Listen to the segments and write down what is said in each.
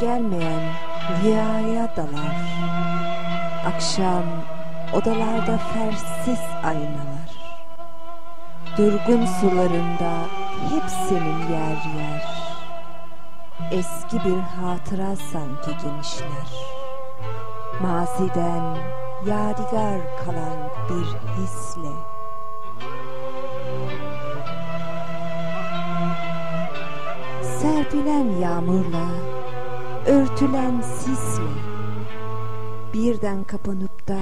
gelmeyen rüyaya dalar. Akşam odalarda fersiz aynalar. Durgun sularında hepsinin yer yer. Eski bir hatıra sanki genişler. Maziden yadigar kalan bir hisle. Serpilen yağmurla, örtülen sisle, birden kapanıp da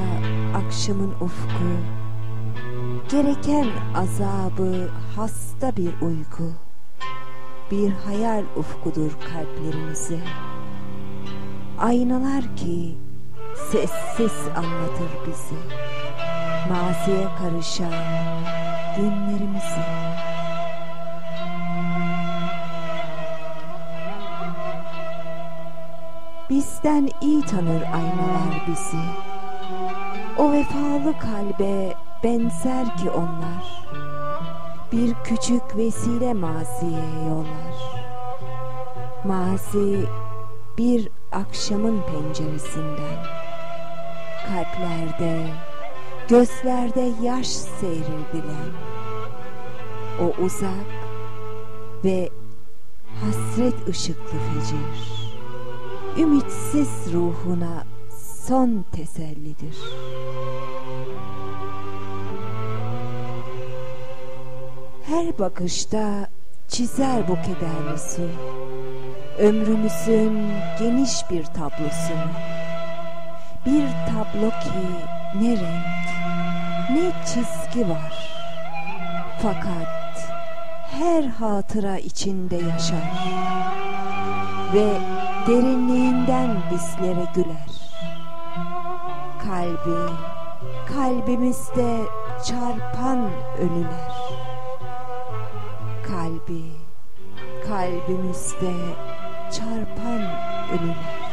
akşamın ufku, gereken azabı hasta bir uyku, bir hayal ufkudur kalplerimize. Aynalar ki sessiz anlatır bizi, maziye karışan günlerimizi. Bizden iyi tanır aynalar bizi. O vefalı kalbe benzer ki onlar. Bir küçük vesile maziye yollar. Mazi bir akşamın penceresinden. Kalplerde, gözlerde yaş seyrir bilen O uzak ve hasret ışıklı fecir ümitsiz ruhuna son tesellidir. Her bakışta çizer bu kederli ömrümüzün geniş bir tablosunu. Bir tablo ki ne renk, ne çizgi var. Fakat her hatıra içinde yaşar ve derinliğinden bizlere güler. Kalbi, kalbimizde çarpan ölüler. Kalbi, kalbimizde çarpan ölüler.